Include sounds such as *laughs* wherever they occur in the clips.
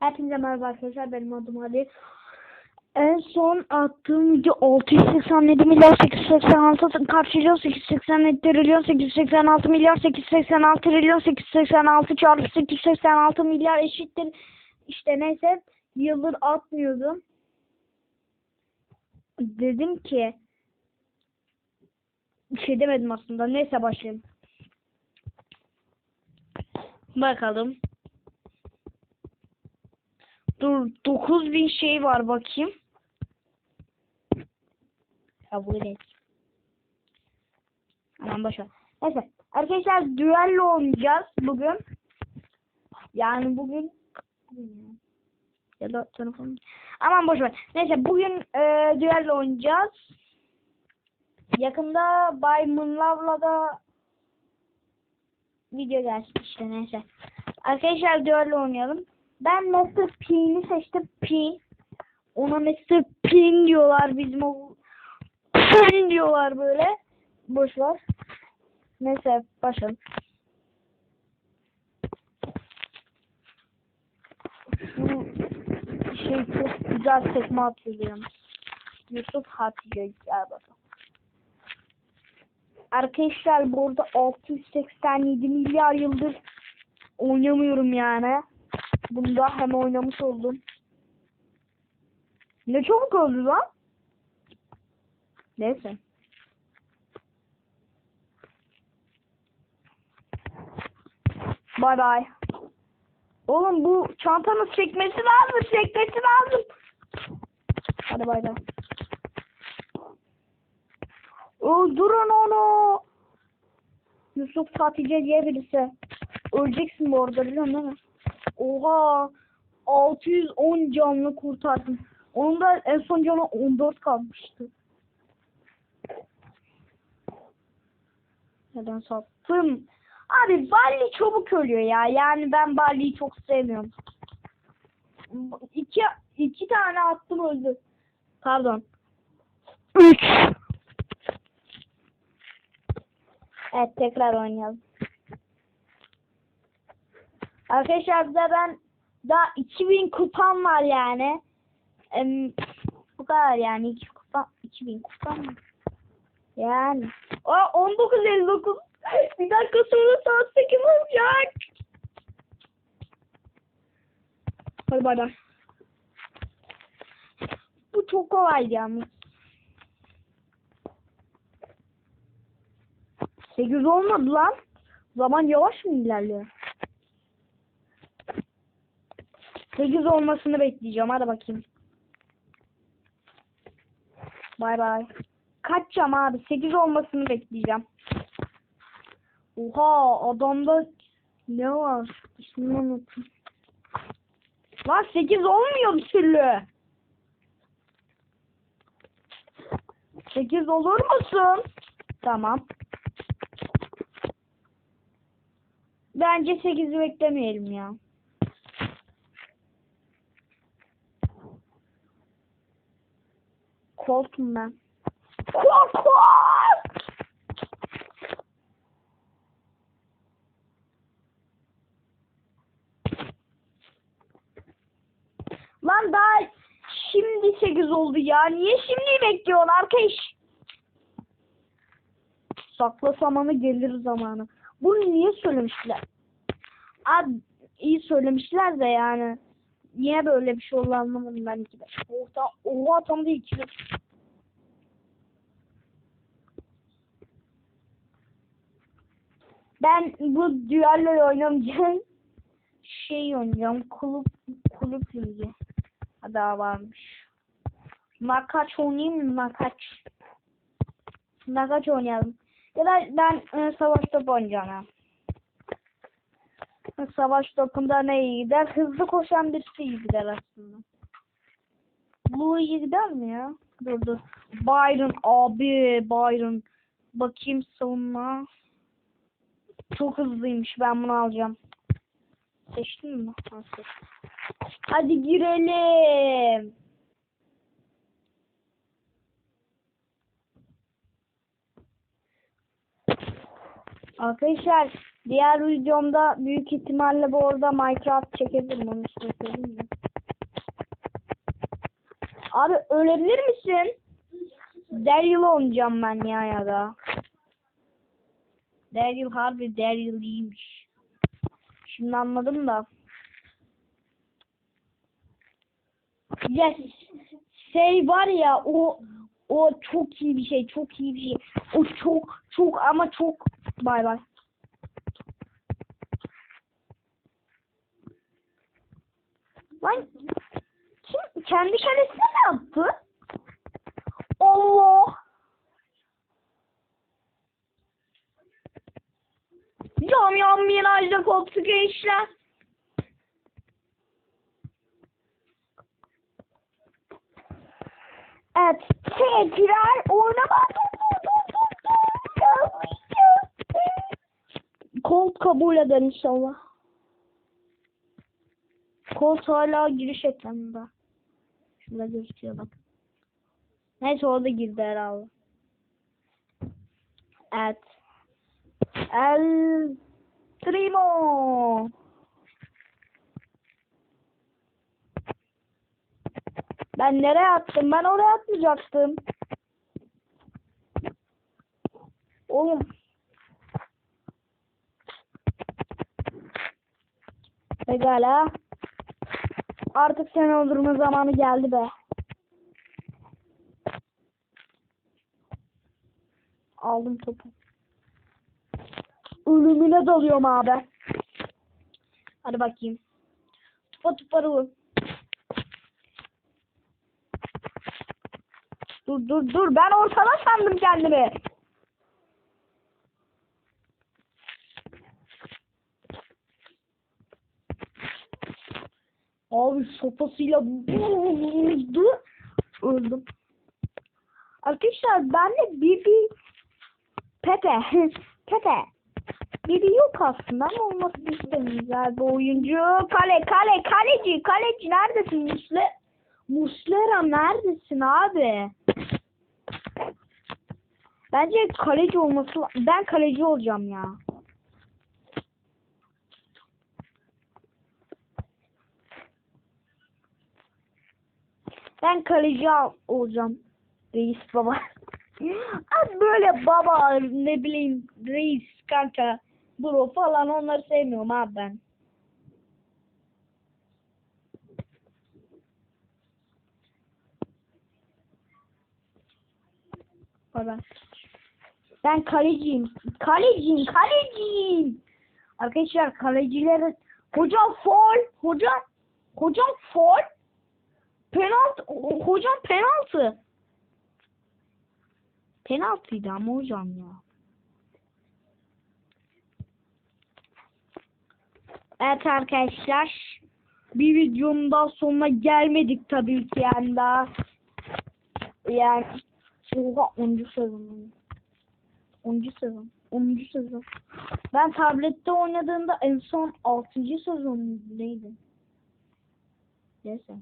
Hepinize merhaba arkadaşlar benim adım Ali. En son attığım video 687 milyar 886 karşılıyor 887 trilyon 886 milyar 886 trilyon 886 çarpı 886 milyar eşittir. İşte neyse yıldır atmıyordum. Dedim ki bir şey demedim aslında. Neyse başlayayım. Bakalım. Dur 9000 şey var bakayım. Kabul et. Aman boşver. Neyse. Arkadaşlar düello oynayacağız bugün. Yani bugün ya da telefon. Aman boşver. Neyse bugün e, düello oynayacağız. Yakında Bay Mınlav'la da video gelsin işte neyse. Arkadaşlar düello oynayalım. Ben Mr. P'ni seçtim. P. Ona Mr. Pin diyorlar bizim o Pin diyorlar böyle. Boş ver. Neyse başlayalım. Şu şey çok güzel tekme atıyorum. Yusuf Hatice gel bakalım. Arkadaşlar burada 687 milyar yıldır oynamıyorum yani. Bunda hem oynamış oldum. Ne çabuk öldü lan. Neyse. Bay bay. Oğlum bu çantanın çekmesi lazım. Çekmesi lazım. Hadi bay bay. Öldürün onu. Yusuf Hatice diye birisi. Öleceksin bu arada biliyorsun değil mi? Oha. 610 canlı kurtardım. Onun da en son canı 14 kalmıştı. Neden sattım? Abi Barley çabuk ölüyor ya. Yani ben Barley'i çok sevmiyorum. İki, iki tane attım öldü. Pardon. Üç. Evet tekrar oynayalım. Arkadaşlar ben daha 2000 kupam var yani. Em, bu kadar yani 2 kupa 2000 kupam var. Yani. O 19.59 bir dakika sonra saat 8 olacak. Hadi bay bay. Bu çok kolaydı yalnız. 8 olmadı lan. Zaman yavaş mı ilerliyor? 8 olmasını bekleyeceğim. Hadi bakayım. Bay bay. Kaçacağım abi. 8 olmasını bekleyeceğim. Oha adamda ne var? İsmini unuttum. Lan 8 olmuyor bir türlü. 8 olur musun? Tamam. Bence 8'i beklemeyelim ya. Koltum ben. Kork! Lan daha şimdi 8 oldu ya. Niye şimdi bekliyorsun arkadaş? Sakla zamanı gelir zamanı. Bunu niye söylemişler? Abi iyi söylemişler de yani. Niye böyle bir şey oldu anlamadım ben ki de. Oha, oha tam da ikili. Ben bu düelloyu oynamayacağım. *laughs* Şey oynayacağım. Kulüp, kulüp ligi. Daha varmış. Nakaç oynayayım mı? Nakaç. Nakaç oynayalım. Ya da ben e, savaş topu oynayacağım. Savaş topunda ne iyi gider? Hızlı koşan birisi iyi gider aslında. Bu iyi gider mi ya? Dur dur. Byron abi Byron. Bakayım savunma. Çok hızlıymış. Ben bunu alacağım. Seçtin mi? Ha. Hadi girelim. Arkadaşlar Diğer videomda büyük ihtimalle bu arada Minecraft çekebilirim onu söyleyeyim mi? Abi ölebilir misin? Daryl oynayacağım ben ya ya da. Daryl harbi Daryl'iymiş. Şimdi anladım da. Yes. Şey var ya o o çok iyi bir şey. Çok iyi bir şey. O çok çok ama çok bay bay. Lan kim kendi kalesine ne yaptı? Minajda koptu gençler. Evet. Tekrar oynama. Colt kabul eder inşallah. Colt hala giriş ekranında. Şurada gözüküyor bak. Neyse orada girdi herhalde. Evet. El Primo. Ben nereye attım? Ben oraya atmayacaktım. Oğlum. Pekala. Artık seni öldürme zamanı geldi be. Aldım topu. Ölümüne dalıyorum abi. Hadi bakayım. Tupa tupa vur. Dur dur dur. Ben ortada sandım kendimi. Abi sopasıyla vurdu. Öldüm. Arkadaşlar ben de Bibi Pepe *laughs* Pepe Bibi yok aslında ama olmasını istemiyoruz abi oyuncu kale kale kaleci kaleci neredesin Musle Muslera neredesin abi Bence kaleci olması ben kaleci olacağım ya Ben kaleci al- olacağım. Reis baba. *laughs* Az böyle baba ne bileyim reis kanka bro falan onları sevmiyorum abi ben. Baba. Ben kaleciyim. Kaleciyim, kaleciyim. Arkadaşlar kalecileri hocam foul, hocam hocam foul. Penaltı, hocam penaltı. Penaltıydı ama hocam ya. Evet arkadaşlar. Bir videonun daha sonuna gelmedik tabii ki yani daha. Yani Oha 10. sezon. 10. sezon. 10. sezon. Ben tablette oynadığımda en son 6. sezon neydi? Neyse.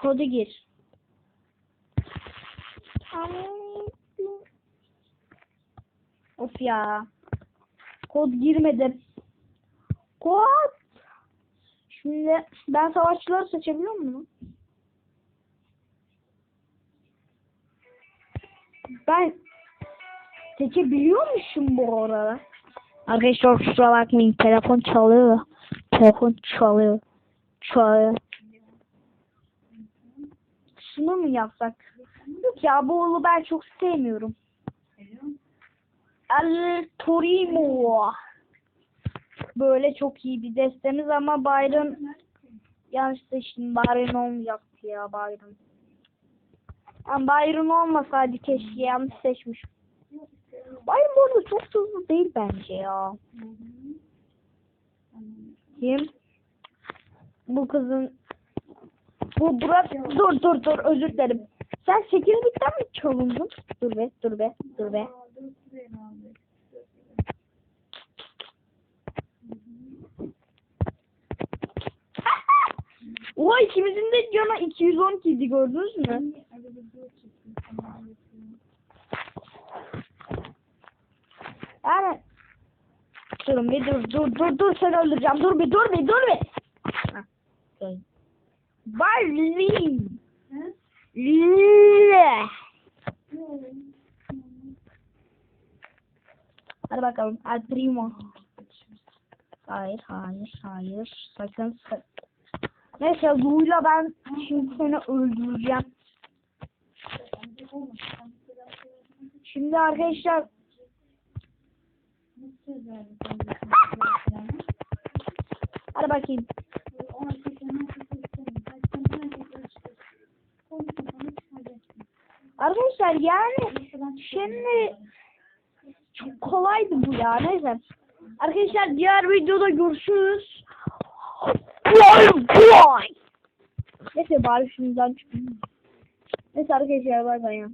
Kodu gir. Of ya. Kod girmedim. Kod. Şimdi ben savaşçıları seçebiliyor muyum? Ben seçebiliyormuşum bu arada. Arkadaşlar kusura bakmayın telefon çalıyor. Telefon çalıyor. Çalıyor. Şunu mu yapsak? Yok ya bu oğlu ben çok sevmiyorum. El Böyle çok iyi bir destemiz ama Byron yanlış seçtim. Byron olmayacaktı ya Byron. Yani Byron olmasaydı keşke yanlış seçmiş. Byron bu arada çok hızlı değil bence ya. Kim? Bu kızın bu Burak dur dur dur özür dilerim. Sen 8 bitten mi çalındın? Dur be dur be dur be. Oha ikimizin de canı 212 idi gördünüz mü? Yani Durun bir dur dur dur dur seni öldüreceğim. Dur bir dur bir dur bir. Barley. Le. Hadi bakalım. El Primo. Hayır, hayır, hayır. Sakın sakın. Neyse Lu'yla ben şimdi seni öldüreceğim. Şimdi arkadaşlar hadi bakayım. Arkadaşlar yani şimdi çok kolaydı bu ya neyse. Arkadaşlar diğer videoda görüşürüz. Bye. Neyse bari şundan çıkayım. Neyse arkadaşlar bay bay ya.